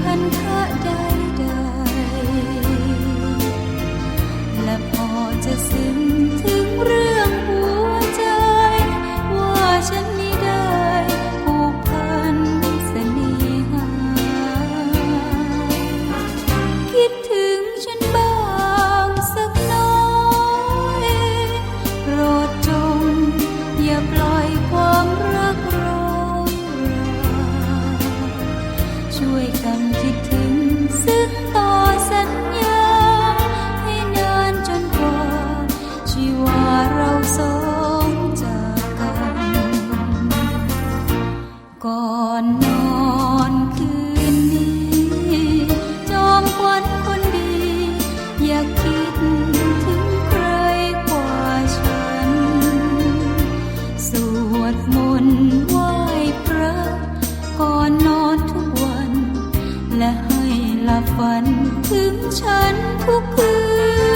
พันธะใด นต์ไหว้พระก่อนนอนทุกวัน และให้หลับฝันถึงฉันทุกคืน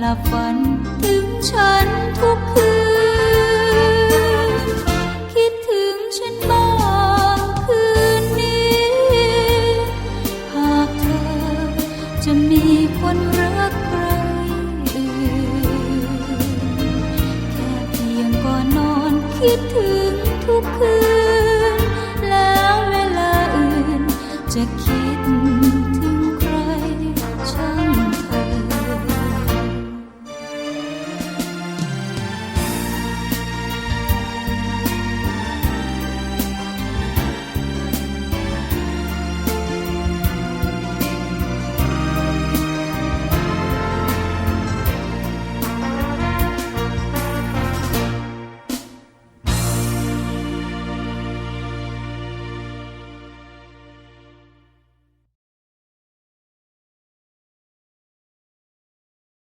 หลับฝันถึงฉันทุกคืน คิดถึงฉันบ้างคืนนี้ หากเธอจะมีคนรักใครอื่น แค่เพียงก่อนนอนคิดถึงทุกคืน แล้วเวลาอื่นจะคิด